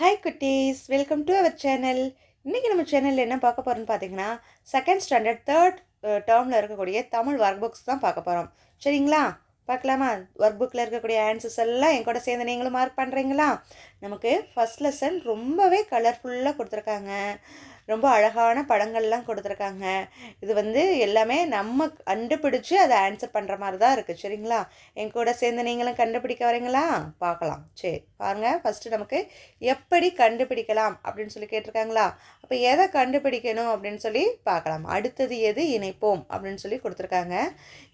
Hi குட்டீஸ். Welcome to our channel இன்றைக்கி நம்ம சேனலில் என்ன பார்க்க போகிறோம்னு பார்த்தீங்கன்னா செகண்ட் ஸ்டாண்டர்ட் தேர்ட் டேர்மில் இருக்கக்கூடிய தமிழ் ஒர்க் புக்ஸ் தான் பார்க்க போகிறோம் சரிங்களா? பார்க்கலாமா? ஒர்க் புக்கில் இருக்கக்கூடிய ஆன்சர்ஸ் எல்லாம் என் கூட சேர்ந்து நீங்களும் மார்க் பண்ணுறீங்களா நமக்கு ஃபஸ்ட் லெசன் ரொம்பவே கலர்ஃபுல்லாக கொடுத்துருக்காங்க. ரொம்ப அழகான படங்கள்லாம் கொடுத்துருக்காங்க. இது வந்து எல்லாமே நம்ம கண்டுபிடிச்சு அதை ஆன்சர் பண்ணுற மாதிரி தான் இருக்குது சரிங்களா? என் கூட சேர்ந்து நீங்களும் கண்டுபிடிக்க வரீங்களா? பார்க்கலாம். சரி பாருங்கள் ஃபஸ்ட்டு நமக்கு எப்படி கண்டுபிடிக்கலாம் அப்படின்னு சொல்லி கேட்டிருக்காங்களா? அப்போ எதை கண்டுபிடிக்கணும் அப்படின்னு சொல்லி பார்க்கலாம். அடுத்தது எது இணைப்போம் அப்படின்னு சொல்லி கொடுத்துருக்காங்க.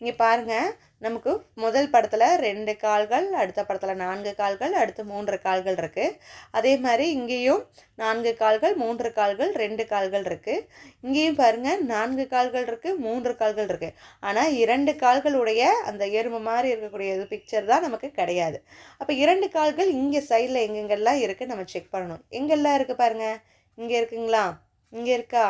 இங்கே பாருங்கள் நமக்கு முதல் படத்தில் ரெண்டு கால்கள் அடுத்த படத்தில் நான்கு கால்கள் அடுத்து மூன்று கால்கள் இருக்குது அதே மாதிரி இங்கேயும் நான்கு கால்கள் மூன்று கால்கள் ரெண்டு கால்கள் இருக்குது இங்கேயும் பாருங்கள் நான்கு கால்கள் இருக்குது மூன்று கால்கள் இருக்குது ஆனால் இரண்டு கால்களுடைய அந்த எறும்பு மாதிரி இருக்கக்கூடிய இது பிக்சர் தான் நமக்கு கிடையாது. அப்போ இரண்டு கால்கள் இங்கே சைடில் எங்கெங்கெல்லாம் இருக்குது நம்ம செக் பண்ணணும். எங்கெல்லாம் இருக்குது பாருங்கள் இங்கே இருக்குங்களா? இங்கே இருக்கா?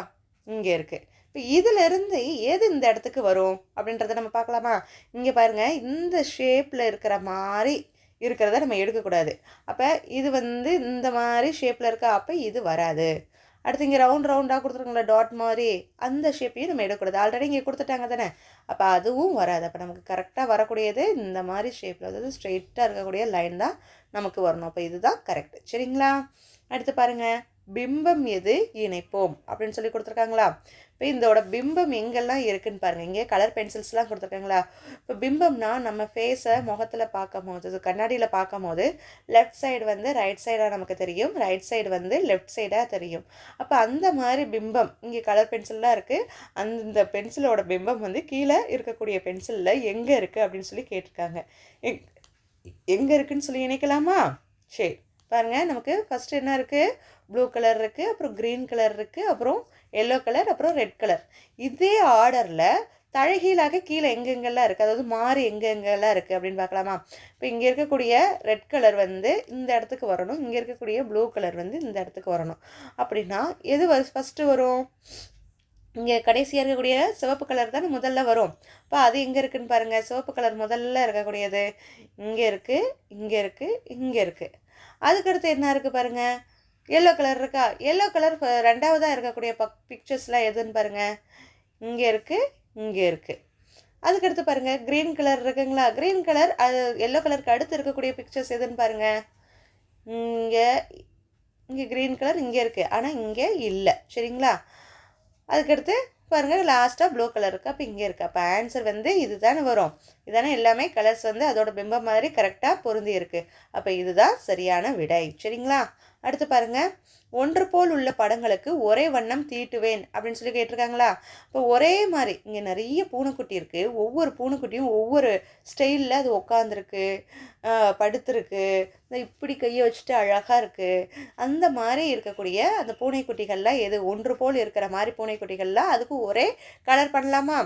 இங்கே இருக்குது இப்போ இதிலிருந்து எது இந்த இடத்துக்கு வரும் அப்படின்றத நம்ம பார்க்கலாமா? இங்கே பாருங்கள் இந்த ஷேப்பில் இருக்கிற மாதிரி இருக்கிறத நம்ம எடுக்கக்கூடாது. அப்போ இது வந்து இந்த மாதிரி ஷேப்பில் இருக்கா? அப்போ இது வராது. அடுத்து இங்கே ரவுண்ட் ரவுண்டாக கொடுத்துருங்களா டாட் மாதிரி அந்த ஷேப்பையும் நம்ம எடுக்கக்கூடாது. ஆல்ரெடி இங்கே கொடுத்துட்டாங்க தானே? அப்போ அதுவும் வராது. அப்போ நமக்கு கரெக்டாக வரக்கூடியது இந்த மாதிரி ஷேப்பில் அதாவது ஸ்ட்ரெயிட்டாக இருக்கக்கூடிய லைன் தான் நமக்கு வரணும். அப்போ இதுதான் கரெக்ட் சரிங்களா? அடுத்து பாருங்கள் பிம்பம் எது இணைப்போம் அப்படின்னு சொல்லி கொடுத்துருக்காங்களா? இப்போ இதோட பிம்பம் எங்கெல்லாம் இருக்குன்னு பாருங்கள் இங்கே கலர் பென்சில்ஸ்லாம் கொடுத்துருக்காங்களா? இப்போ பிம்பம்னா நம்ம ஃபேஸை முகத்தில் பார்க்கும் போது கண்ணாடியில் பார்க்கும் போது லெஃப்ட் சைடு வந்து ரைட் சைடாக நமக்கு தெரியும். ரைட் சைடு வந்து லெஃப்ட் சைடாக தெரியும். அப்போ அந்த மாதிரி பிம்பம் இங்கே கலர் பென்சில்லாம் இருக்குது அந்த பென்சிலோட பிம்பம் வந்து கீழே இருக்கக்கூடிய பென்சிலில் எங்கே இருக்குது அப்படின்னு சொல்லி கேட்டிருக்காங்க. எங் எங்கே இருக்குதுன்னு சொல்லி நினைக்கலாமா? சரி. பாருங்கள் நமக்கு ஃபஸ்ட்டு என்ன இருக்குது ப்ளூ கலர் இருக்குது அப்புறம் க்ரீன் கலர் இருக்குது அப்புறம் எல்லோ கலர் அப்புறம் ரெட் கலர் இதே ஆர்டரில் தழகீழாக கீழே எங்கெங்கெல்லாம் இருக்குது அதாவது மாறி எங்கெங்கெல்லாம் இருக்குது அப்படின்னு பார்க்கலாமா? இப்போ இங்கே இருக்கக்கூடிய ரெட் கலர் வந்து இந்த இடத்துக்கு வரணும். இங்கே இருக்கக்கூடிய ப்ளூ கலர் வந்து இந்த இடத்துக்கு வரணும். அப்படின்னா எது வரும் ஃபஸ்ட்டு வரும்? இங்கே கடைசியாக இருக்கக்கூடிய சிவப்பு கலர் தானே முதல்ல வரும். இப்போ அது எங்கே இருக்குதுன்னு பாருங்கள் சிவப்பு கலர் முதல்ல இருக்கக்கூடியது இங்கே இருக்குது இங்கே இருக்குது இங்கே இருக்குது அதுக்கடுத்து என்ன இருக்குது பாருங்கள் எல்லோ கலர் இருக்கா? எல்லோ கலர் ரெண்டாவதாக இருக்கக்கூடிய பக் பிக்சர்ஸ்லாம் எதுன்னு பாருங்கள் இங்கே இருக்குது இங்கே இருக்குது அதுக்கடுத்து பாருங்கள் க்ரீன் கலர் இருக்குங்களா? க்ரீன் கலர் அது எல்லோ கலருக்கு அடுத்து இருக்கக்கூடிய பிக்சர்ஸ் எதுன்னு பாருங்கள் இங்கே இங்கே க்ரீன் கலர் இங்கே இருக்குது ஆனால் இங்கே இல்லை. சரிங்களா? அதுக்கடுத்து பாருங்கள் லாஸ்ட்டாக ப்ளூ கலர் இருக்குது அப்போ இங்கே இருக்குது அப்போ ஆன்சர் வந்து இது தானே வரும். இதானே எல்லாமே கலர்ஸ் வந்து அதோட பிம்பம் மாதிரி கரெக்டாக பொருந்தி இருக்குது அப்போ இதுதான் சரியான விடை. சரிங்களா? அடுத்து பாருங்கள் ஒன்று போல் உள்ள படங்களுக்கு ஒரே வண்ணம் தீட்டுவேன் அப்படின்னு சொல்லி கேட்டிருக்காங்களா? இப்போ ஒரே மாதிரி இங்கே நிறைய பூனைக்குட்டி இருக்குது ஒவ்வொரு பூனைக்குட்டியும் ஒவ்வொரு ஸ்டைலில் அது உட்காந்துருக்கு படுத்துருக்கு. இப்படி கையை வச்சுட்டு அழகாக இருக்குது அந்த மாதிரி இருக்கக்கூடிய அந்த பூனைக்குட்டிகள்லாம் எது ஒன்று போல் இருக்கிற மாதிரி பூனைக்குட்டிகள்லாம் அதுக்கு ஒரே கலர் பண்ணலாமா?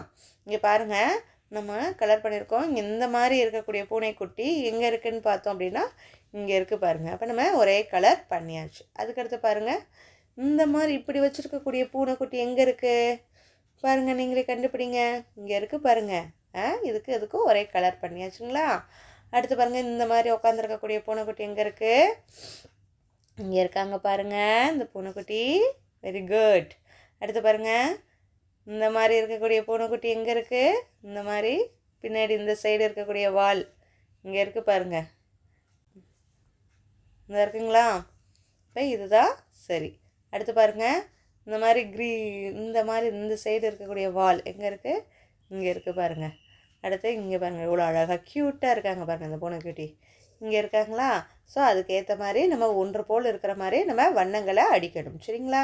இங்கே பாருங்கள் நம்ம கலர் பண்ணியிருக்கோம். இங்கே இந்த மாதிரி இருக்கக்கூடிய பூனைக்குட்டி எங்கே இருக்குதுன்னு பார்த்தோம் அப்படின்னா இங்கே இருக்குது பாருங்கள் அப்போ நம்ம ஒரே கலர் பண்ணியாச்சு. அதுக்கடுத்து பாருங்கள் இந்த மாதிரி இப்படி வச்சுருக்கக்கூடிய பூனைக்குட்டி எங்கே இருக்குது பாருங்கள் நீங்களே கண்டுபிடிங்க. இங்கே இருக்குது பாருங்கள் ஆ இதுக்கு இதுக்கும் ஒரே கலர் பண்ணியாச்சுங்களா? அடுத்து பாருங்கள் இந்த மாதிரி உட்காந்துருக்கக்கூடிய பூனைக்குட்டி எங்கே இருக்குது இங்கே இருக்காங்க பாருங்கள் இந்த பூனைக்குட்டி. வெரி குட் அடுத்து பாருங்கள் இந்த மாதிரி இருக்கக்கூடிய பூனைக்குட்டி எங்கே இருக்குது இந்த மாதிரி பின்னாடி இந்த சைடு இருக்கக்கூடிய வால் இங்கே இருக்குது பாருங்கள் இந்த இருக்குங்களா? இப்போ இதுதான் சரி. அடுத்து பாருங்கள் இந்த மாதிரி க்ரீ இந்த மாதிரி இந்த சைடு இருக்கக்கூடிய வால் எங்கே இருக்குது இங்கே இருக்குது பாருங்கள் அடுத்து இங்கே பாருங்கள் இவ்வளோ அழகாக க்யூட்டாக இருக்காங்க பாருங்கள் இந்த பூனை க்யூட்டி இங்கே இருக்காங்களா? ஸோ அதுக்கேற்ற மாதிரி நம்ம ஒன்று போல் இருக்கிற மாதிரி நம்ம வண்ணங்களை அடிக்கணும் சரிங்களா?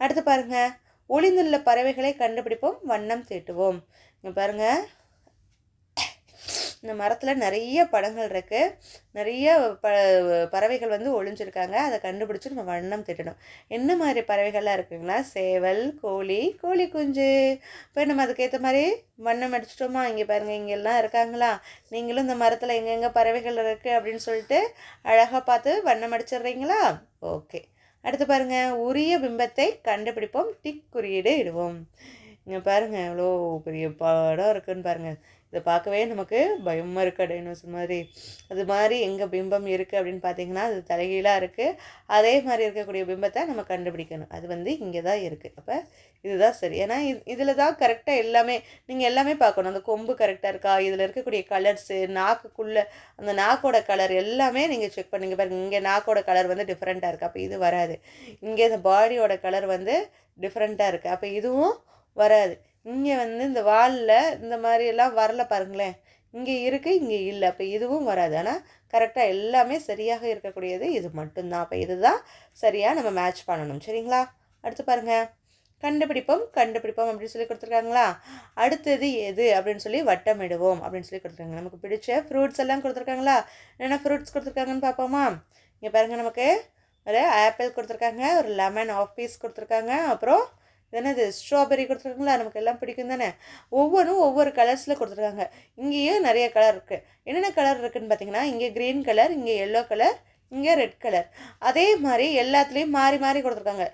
அடுத்து பாருங்கள் ஒளிந்துள்ள பறவைகளை கண்டுபிடிப்போம் வண்ணம் தீட்டுவோம். இங்கே பாருங்கள் இந்த மரத்தில் நிறைய படங்கள் இருக்குது நிறைய ப பறவைகள் வந்து ஒழிஞ்சிருக்காங்க அதை கண்டுபிடிச்சி நம்ம வண்ணம் திட்டணும். என்ன மாதிரி பறவைகள்லாம் இருக்குங்களா? சேவல் கோழி கோழி குஞ்சு. இப்போ நம்ம அதுக்கேற்ற மாதிரி வண்ணம் அடிச்சிட்டோமா? இங்கே பாருங்கள் இங்கெல்லாம் இருக்காங்களா? நீங்களும் இந்த மரத்தில் எங்கெங்கே பறவைகள் இருக்குது அப்படின்னு சொல்லிட்டு அழகாக பார்த்து வண்ணம் அடிச்சிடுறீங்களா? ஓகே. அடுத்து பாருங்கள் உரிய பிம்பத்தை கண்டுபிடிப்போம். டிக் குறியீடு இடுவோம். இங்கே பாருங்கள் எவ்வளோ பெரிய படம் இருக்குன்னு பாருங்கள் இதை பார்க்கவே நமக்கு பயமாக இருக்குது டைனோசர் மாதிரி. அது மாதிரி எங்கே பிம்பம் இருக்குது அப்படின்னு பார்த்தீங்கன்னா அது தலைகீழாக இருக்குது அதே மாதிரி இருக்கக்கூடிய பிம்பத்தை நம்ம கண்டுபிடிக்கணும். அது வந்து இங்கே தான் இருக்குது அப்போ இதுதான் சரி. ஏன்னா இது இதில் தான் கரெக்டாக எல்லாமே நீங்கள் எல்லாமே பார்க்கணும் அந்த கொம்பு கரெக்டாக இருக்கா? இதில் இருக்கக்கூடிய கலர்ஸு நாக்குக்குள்ளே அந்த நாக்கோட கலர் எல்லாமே நீங்கள் செக் பண்ணுங்க. பாருங்கள் இங்கே நாக்கோட கலர் வந்து டிஃப்ரெண்ட்டாக இருக்குது அப்போ இது வராது. இங்கே இந்த பாடியோட கலர் வந்து டிஃப்ரெண்ட்டாக இருக்குது அப்போ இதுவும் வராது. இங்கே வந்து இந்த வாலில் இந்த மாதிரியெல்லாம் வரல பாருங்களேன். இங்கே இருக்குது இங்கே இல்லை. அப்போ இதுவும் வராது. ஆனால் கரெக்டாக எல்லாமே சரியாக இருக்கக்கூடியது இது மட்டும்தான். அப்போ இதுதான் சரியாக நம்ம மேட்ச் பண்ணணும். சரிங்களா? அடுத்து பாருங்கள் கண்டுபிடிப்போம் கண்டுபிடிப்போம் அப்படின்னு சொல்லி கொடுத்துருக்காங்களா? அடுத்தது எது அப்படின்னு சொல்லி வட்டமிடுவோம் அப்படின்னு சொல்லி கொடுத்துருக்காங்க. நமக்கு பிடிச்ச ஃப்ரூட்ஸ் எல்லாம் கொடுத்துருக்காங்களா? என்னென்ன ஃப்ரூட்ஸ் கொடுத்துருக்காங்கன்னு பார்ப்போமா? இங்கே பாருங்கள் நமக்கு ஒரு ஆப்பிள் கொடுத்துருக்காங்க ஒரு லெமன் ஆஃப் பீஸ் கொடுத்துருக்காங்க. அப்புறம் என்னது ஸ்ட்ராபெரி கொடுத்துருக்காங்களா? நமக்கு எல்லாம் பிடிக்கும் தானே? ஒவ்வொன்றும் ஒவ்வொரு கலர்ஸில் கொடுத்துருக்காங்க. இங்கேயும் நிறைய கலர் இருக்குது என்னென்ன கலர் இருக்குதுன்னு பார்த்தீங்கன்னா இங்கே க்ரீன் கலர் இங்கே எல்லோ கலர் இங்கே ரெட் கலர் அதே மாதிரி எல்லாத்துலேயும் மாறி மாறி கொடுத்துருக்காங்க.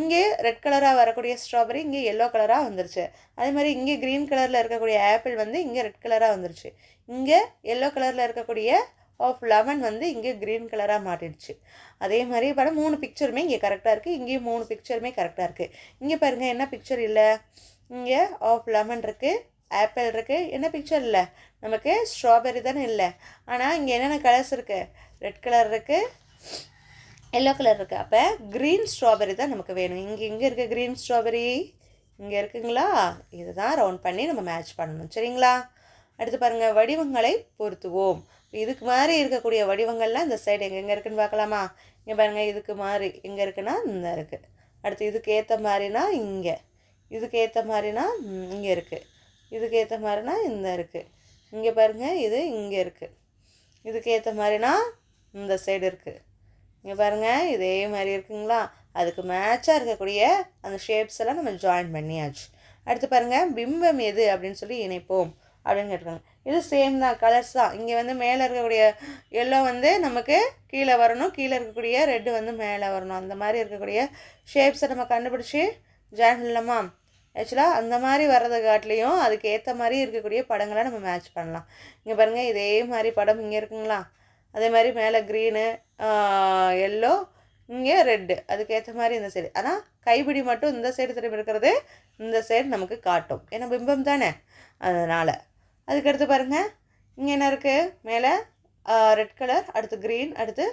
இங்கே ரெட் கலராக வரக்கூடிய ஸ்ட்ராபெரி இங்கே எல்லோ கலராக வந்துருச்சு. அதே மாதிரி இங்கே க்ரீன் கலரில் இருக்கக்கூடிய ஆப்பிள் வந்து இங்கே ரெட் கலராக வந்துருச்சு. இங்கே எல்லோ கலரில் இருக்கக்கூடிய ஆஃப் லெமன் வந்து இங்கே க்ரீன் கலராக மாட்டிடுச்சு அதே மாதிரி இப்போ மூணு பிக்சருமே இங்கே கரெக்டாக இருக்குது இங்கேயும் மூணு பிக்சருமே கரெக்டாக இருக்குது இங்கே பாருங்கள் என்ன பிக்சர் இல்லை? இங்கே ஆஃப் லெமன் இருக்குது ஆப்பிள் இருக்குது என்ன பிக்சர் இல்லை? நமக்கு ஸ்ட்ராபெரி தானே இல்லை. ஆனால் இங்கே என்னென்ன கலர்ஸ் இருக்குது ரெட் கலர் இருக்குது எல்லோ கலர் இருக்குது அப்போ க்ரீன் ஸ்ட்ராபெரி தான் நமக்கு வேணும். இங்கே இங்கே இருக்குது க்ரீன் ஸ்ட்ராபெரி இங்கே இருக்குங்களா? இதுதான் ரவுண்ட் பண்ணி நம்ம மேட்ச் பண்ணணும். சரிங்களா? அடுத்து பாருங்கள் வடிவங்களை பொருத்துவோம். இதுக்கு மாதிரி இருக்கக்கூடிய வடிவங்கள்லாம் இந்த சைடு எங்கே எங்கே இருக்குன்னு பார்க்கலாமா? இங்கே பாருங்கள் இதுக்கு மாதிரி எங்கே இருக்குன்னா இந்த இருக்குது அடுத்து இதுக்கு ஏற்ற மாதிரினா இங்கே. இதுக்கு ஏற்ற மாதிரினா இங்கே இருக்குது இதுக்கு ஏற்ற மாதிரினா இந்த இருக்குது இங்கே பாருங்கள் இது இங்கே இருக்குது இதுக்கு ஏற்ற மாதிரினா இந்த சைடு இருக்குது இங்கே பாருங்கள் இதே மாதிரி இருக்குங்களா? அதுக்கு மேட்சாக இருக்கக்கூடிய அந்த ஷேப்ஸ் எல்லாம் நம்ம ஜாயின் பண்ணியாச்சு. அடுத்து பாருங்கள் பிம்பம் எது அப்படின்னு சொல்லி இணைப்போம். அப்படின்னு கேட்டிருக்காங்க. இது சேம் தான் கலர்ஸ் தான். இங்கே வந்து மேலே இருக்கக்கூடிய எல்லோ வந்து நமக்கு கீழே வரணும். கீழே இருக்கக்கூடிய ரெட்டு வந்து மேலே வரணும். அந்த மாதிரி இருக்கக்கூடிய ஷேப்ஸை நம்ம கண்டுபிடிச்சி ஜாயின் பண்ணலாமா? ஆக்சுவலாக அந்த மாதிரி வர்றதை காட்டிலையும் அதுக்கு ஏற்ற மாதிரி இருக்கக்கூடிய படங்களை நம்ம மேட்ச் பண்ணலாம். இங்கே பாருங்கள் இதே மாதிரி படம் இங்கே இருக்குங்களா? அதே மாதிரி மேலே க்ரீனு எல்லோ இங்கே ரெட்டு அதுக்கேற்ற மாதிரி இந்த சைடு ஆனால் கைப்பிடி மட்டும் இந்த சைடு திரும்பி இருக்கிறது இந்த சைடு நமக்கு காட்டும். ஏன்னா பிம்பம் தானே? அதனால். அதுக்கடுத்து பாருங்கள் இங்கே என்ன இருக்குது மேலே ரெட் கலர் அடுத்து க்ரீன் அடுத்து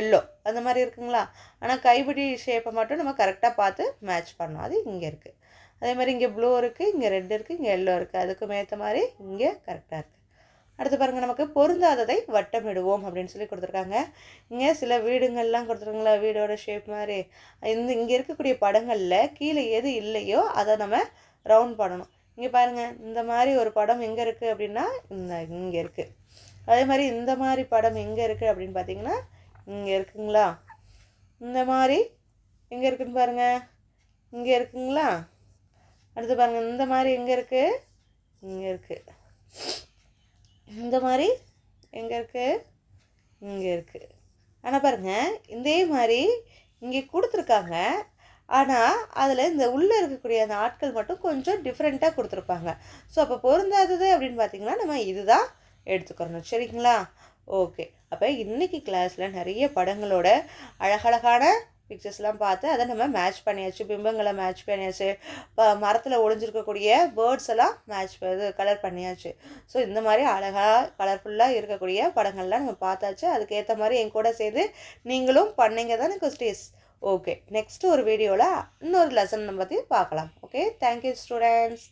எல்லோ அந்த மாதிரி இருக்குங்களா? ஆனால் கைப்பிடி ஷேப்பை மட்டும் நம்ம கரெக்டாக பார்த்து மேட்ச் பண்ணோம் அது இங்கே இருக்குது அதே மாதிரி இங்கே ப்ளூ இருக்குது இங்கே ரெட் இருக்குது இங்கே எல்லோ இருக்குது அதுக்கும் ஏற்ற மாதிரி இங்கே கரெக்டாக இருக்குது அடுத்து பாருங்கள் நமக்கு பொருந்தாததை வட்டமிடுவோம் அப்படின்னு சொல்லி கொடுத்துருக்காங்க. இங்கே சில வீடுங்கள்லாம் கொடுத்துருக்காங்களா? வீடோட ஷேப் மாதிரி. இந்த இங்கே இருக்கக்கூடிய படங்களில் கீழே எது இல்லையோ அதை நம்ம ரவுண்ட் பண்ணணும். இங்கே பாருங்கள் இந்த மாதிரி ஒரு படம் எங்கே இருக்குது அப்படின்னா இந்த இங்கே இருக்குது அதே மாதிரி இந்த மாதிரி படம் எங்கே இருக்குது அப்படின்னு பார்த்தீங்கன்னா இங்கே இருக்குங்களா? இந்த மாதிரி எங்கே இருக்குன்னு பாருங்கள் இங்கே இருக்குங்களா? அடுத்து பாருங்கள் இந்த மாதிரி எங்கே இருக்குது இங்கே இருக்குது இந்த மாதிரி எங்கே இருக்குது இங்கே இருக்குது ஆனால் பாருங்கள் இதே மாதிரி இங்கே கொடுத்துருக்காங்க ஆனால் அதில் இந்த உள்ளே இருக்கக்கூடிய அந்த ஆட்கள் மட்டும் கொஞ்சம் டிஃப்ரெண்ட்டாக கொடுத்துருப்பாங்க. ஸோ அப்போ பொருந்தாதது அப்படின்னு பார்த்தீங்கன்னா நம்ம இதுதான் எடுத்துக்கிறணும். சரிங்களா? ஓகே அப்போ இன்றைக்கி கிளாஸில் நிறைய படங்களோட அழகழகான பிக்சர்ஸ்லாம் பார்த்து அதை நம்ம மேட்ச் பண்ணியாச்சு. பிம்பங்களை மேட்ச் பண்ணியாச்சு. இப்போ மரத்தில் ஒளிஞ்சிருக்கக்கூடிய பேர்ட்ஸ் எல்லாம் மேட்ச் இது கலர் பண்ணியாச்சு. ஸோ இந்த மாதிரி அழகாக கலர்ஃபுல்லாக இருக்கக்கூடிய படங்கள்லாம் நம்ம பார்த்தாச்சு. அதுக்கேற்ற மாதிரி என் கூட சேர்ந்து நீங்களும் பண்ணீங்க தானே கொஸ்டிஸ் ஓகே நெக்ஸ்ட் ஒரு வீடியோவில் இன்னொரு லெசன் பற்றி பார்க்கலாம். Okay thank you students